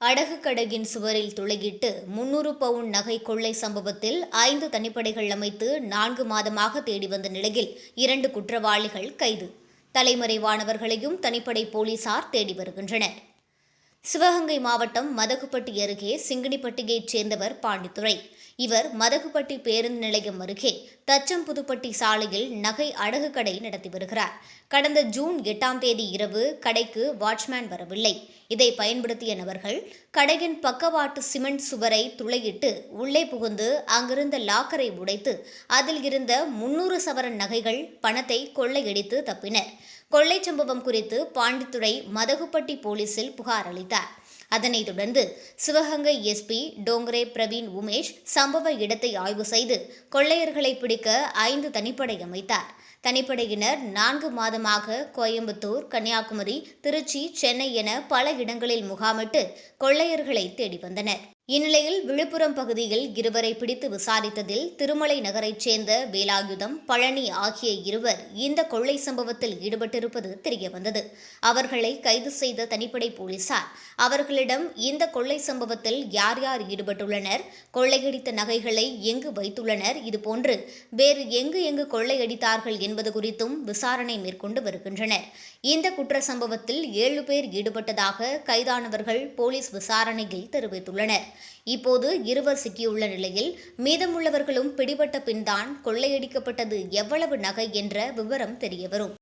அடகு கடகின் சுவரில் துளையிட்டு முன்னூறு பவுன் நகை கொள்ளை சம்பவத்தில் ஐந்து தனிப்படைகள் அமைத்து நான்கு மாதமாக தேடி வந்த நிலையில் இரண்டு குற்றவாளிகள் கைது. தலைமறைவானவர்களையும் தனிப்படை போலீசார் தேடி வருகின்றனர். சிவகங்கை மாவட்டம் மதகுப்பட்டி அருகே சிங்கினிப்பட்டியைச் சேர்ந்தவர் பாண்டித்துரை. இவர் மதகுப்பட்டி பேருந்து நிலையம் அருகே தச்சம்புதுப்பட்டி சாலையில் நகை அடகு கடை நடத்தி வருகிறார். கடந்த ஜூன் எட்டாம் தேதி இரவு கடைக்கு வாட்ச்மேன் வரவில்லை. இதை பயன்படுத்திய நபர்கள் கடையின் பக்கவாட்டு சிமெண்ட் சுவரை துளையிட்டு உள்ளே புகுந்து அங்கிருந்த லாக்கரை உடைத்து அதில் இருந்த முன்னூறு சவரன் நகைகள் பணத்தை கொள்ளையடித்து தப்பினர். கொள்ளை சம்பவம் குறித்து பாண்டித்துறை மதகுப்பட்டி போலீசில் புகார் அளித்தார் அதனைத் தொடர்ந்து சிவகங்கை எஸ்பி டோங்கரே பிரவீன் உமேஷ் சம்பவ இடத்தை ஆய்வு செய்து கொள்ளையர்களை பிடிக்க ஐந்து தனிப்படை அமைத்தார். தனிப்படையினர் நான்கு மாதமாக கோயம்புத்தூர் கன்னியாகுமரி திருச்சி சென்னை என பல இடங்களில் முகாமிட்டு கொள்ளையர்களை தேடி வந்தனர். இந்நிலையில் விழுப்புரம் பகுதியில் இருவரை பிடித்து விசாரித்ததில் திருமலை நகரைச் சேர்ந்த வேலாயுதம் பழனி ஆகிய இருவர் இந்த கொள்ளை சம்பவத்தில் ஈடுபட்டிருப்பது தெரியவந்தது. அவர்களை கைது செய்த தனிப்படை போலீசார் அவர்களிடம் இந்த கொள்ளை சம்பவத்தில் யார் யார் ஈடுபட்டுள்ளனர் கொள்ளையடித்த நகைகளை எங்கு வைத்துள்ளனர் இதுபோன்று வேறு எங்கு எங்கு கொள்ளையடித்தார்கள் என்பது குறித்தும் விசாரணை மேற்கொண்டு வருகின்றனர். இந்த குற்ற சம்பவத்தில் ஏழு பேர் ஈடுபட்டதாக கைதானவர்கள் போலீஸ் விசாரணையில் தெரிவித்துள்ளனர். இப்போது இருவர் சிக்கியுள்ள நிலையில் மீதமுள்ளவர்களும் பிடிபட்ட பின்தான் கொள்ளையடிக்கப்பட்டது எவ்வளவு நகை என்ற விவரம் தெரியவரும்.